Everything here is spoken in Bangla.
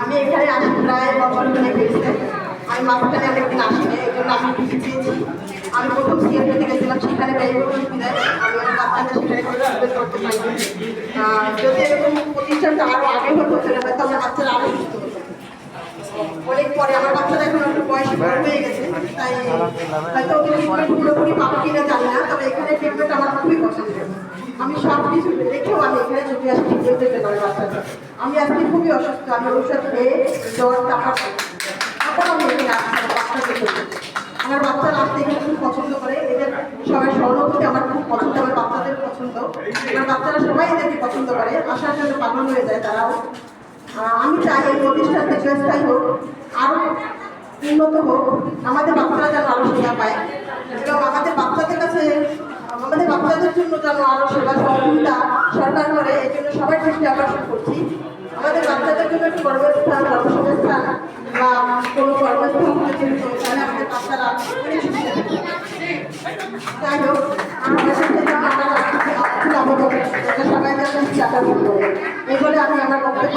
আমি এখানে আসি প্রায় বছর গেছে। আমি মাঝখানে অনেকদিন আসিনি, এই জন্য আমি টিকি পেয়েছি। আমি প্রথম সিএমপিতে গেছিলাম, সেখানে আমি সেখানে করতে পারিনি। যদি এরকম প্রতিষ্ঠানটা আরও আগে হতো, তাহলে হয়তো আমার বাচ্চারা আরও অনেক পরে আমার বয়স তাই হয়তো ট্রিটমেন্ট পুরোপুরি পাবো না, তবে এখানে ট্রিটমেন্ট আমার খুবই পছন্দের। আমি সব কিছু দেখেও আমি এখানে ছুটে আসি ট্রিটমেন্ট পেতে পারি বাচ্চাদের। আমি আজকে খুবই অসুস্থ, আমি ঔষধ খেয়ে জ্বর টাকা তারপর আমি এখানে আমার বাচ্চাকে বাচ্চারা আসতে এখানে খুব পছন্দ করে, এদের সবাই সহানুভূতি আমার খুব পছন্দ, আমার বাচ্চাদের পছন্দ। আমার বাচ্চারা সবাই এদেরকে পছন্দ করে আসার জন্য পাগল হয়ে যায় তারাও। আমি চাই এই প্রতিষ্ঠানটা চেষ্টাই হোক আরও উন্নত হোক। আমাদের বাচ্চারা যেন আরও সেবা পায়। এবং আমাদের বাচ্চাদের কাছে, আমাদের বাচ্চাদের জন্য যেন আরও সেবা সহযোগিতা সরকার করে, এই জন্য সবাই দৃষ্টি আকর্ষণ করছি। আমাদের বাচ্চাদের জন্য একটু কর্মস্থান, কর্মসংস্থান বা কোনো কর্মস্থান তাহলে আমাদের বাচ্চারা। যাই হোক এই বলে আমি আমার বক্তব্য